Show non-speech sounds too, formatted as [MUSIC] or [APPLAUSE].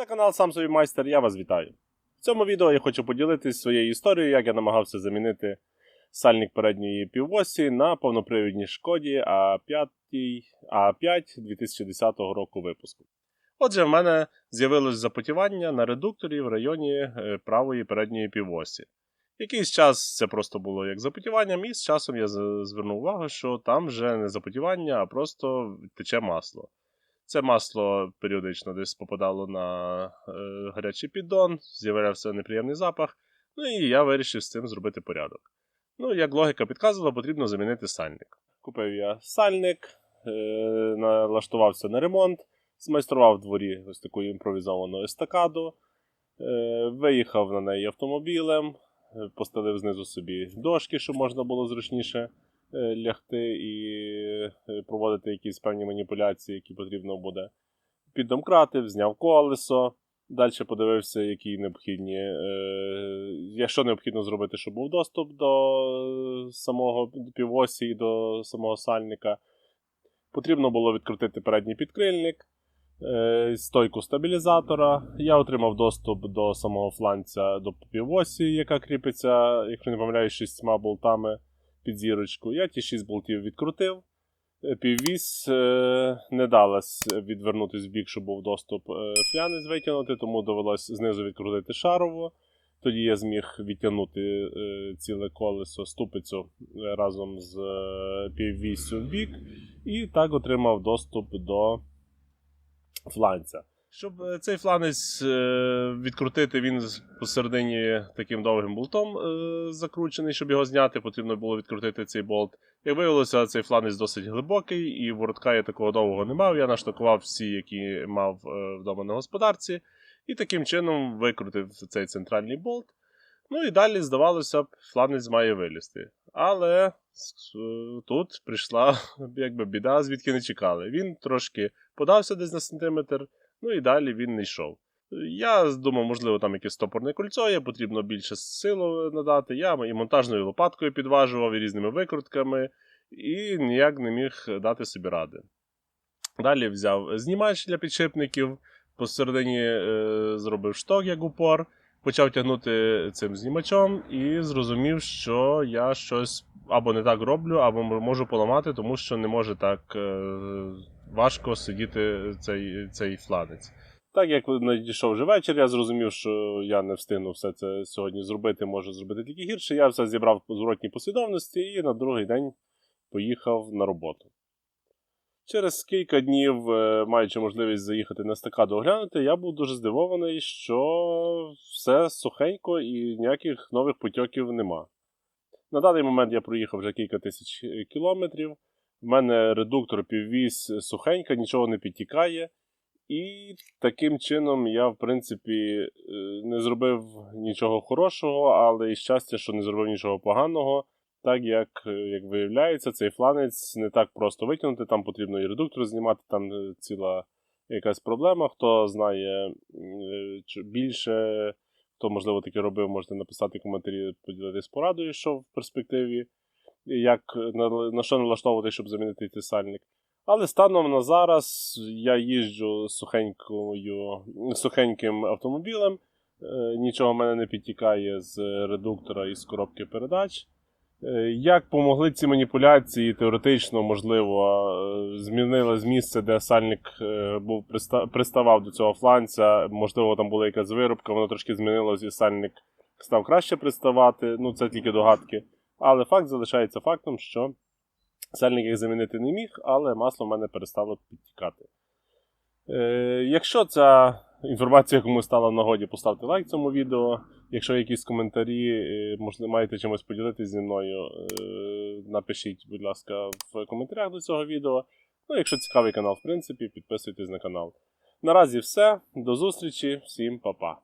Це канал Сам собі майстер, я вас вітаю. В цьому відео я хочу поділитися своєю історією, як я намагався замінити сальник передньої півосі на повнопривідній шкоді А5, А5 2010 року випуску. Отже, в мене з'явилось запотівання на редукторі в районі е, правої передньої півосі. Якийсь час це просто було як запотіванням, і з часом я звернув увагу, що там вже не запотівання, а просто тече масло. Це масло періодично десь попадало на е, гарячий піддон, з'являвся неприємний запах. Ну і я вирішив з цим зробити порядок. Ну, як логіка підказувала, потрібно замінити сальник. Купив я сальник, е, налаштувався на ремонт, змайстрував в дворі ось таку імпровізовану естакаду, е, виїхав на неї автомобілем, е, постелив знизу собі дошки, щоб можна було зручніше лягти і е, проводити якісь певні маніпуляції, які потрібно буде. Піддомкратив, зняв колесо. Далі подивився, які необхідні, е, що необхідно зробити, щоб був доступ до е, самого півосі і до самого сальника. Потрібно було відкрутити передній підкрильник, е, стойку стабілізатора. Я отримав доступ до самого фланця до півосі, яка кріпиться, якщо не помиляюсь, шістьма болтами під зірочку. Я ті 6 болтів відкрутив. Е, Піввісь е, не далась відвернутися в бік, щоб був доступ е, флянець витягнути, тому довелось знизу відкрутити шарову. Тоді я зміг відтягнути ціле колесо ступицю разом з піввіссю в бік, і так отримав доступ до фланця. Щоб е, цей фланець е, відкрутити, він посередині таким довгим болтом е, закручений, щоб його зняти, потрібно було відкрутити цей болт. Як виявилося, цей фланець досить глибокий, і воротка я такого довгого не мав. Я наштакував всі, які мав вдома на господарці, і таким чином викрутив цей центральний болт. Ну і далі, здавалося б, фланець має вилізти. Але тут прийшла [LAUGHS] якби біда, звідки не чекали. Він трошки подався десь на сантиметр, ну і далі він не йшов. Я думав, можливо, там якесь стопорне кольцо є, потрібно більше силу надати. Я і монтажною лопаткою підважував, і різними викрутками, і ніяк не міг дати собі ради. Далі взяв знімач для підшипників, посередині е, зробив шток як упор, почав тягнути цим знімачом і зрозумів, що я щось або не так роблю, або можу поламати, тому що не може так е, важко сидіти цей, цей фланець. Так як надійшов вже вечір, я зрозумів, що я не встигну все це сьогодні зробити, можу зробити тільки гірше. Я все зібрав по зворотній послідовності і на другий день поїхав на роботу. Через кілька днів, е, маючи можливість заїхати на стакаду оглянути, я був дуже здивований, що все сухенько і ніяких нових потьоків нема. На даний момент я проїхав вже кілька тисяч кілометрів. В мене редуктор піввіз сухенька, нічого не підтікає. І таким чином я, в принципі, е, не зробив нічого хорошого, але і щастя, що не зробив нічого поганого. Так як, е, як виявляється, цей фланець не так просто витягнути, там потрібно і редуктор знімати, там е, ціла якась проблема. Хто знає більше, хто, можливо, таке робив, можете написати коментарі, поділитись порадою, що в перспективі, як на, що налаштовувати, щоб замінити цей сальник. Але станом на зараз я їжджу сухенькою, сухеньким автомобілем, е, нічого в мене не підтікає з редуктора і з коробки передач. Е, Як помогли ці маніпуляції, теоретично, можливо, е, змінили з місця, де сальник був приста- приставав до цього фланця, можливо, там була якась виробка, воно трошки змінилось, і сальник став краще приставати. Ну, це тільки догадки. Але факт залишається фактом, що сальник їх замінити не міг, але масло в мене перестало підтікати. Е, якщо ця інформація комусь стала в нагоді, поставте лайк цьому відео. Якщо якісь коментарі, е, можливо, маєте чимось поділитися зі мною, е, напишіть, будь ласка, в коментарях до цього відео. Ну, якщо цікавий канал, в принципі, підписуйтесь на канал. Наразі все. До зустрічі, всім па-па.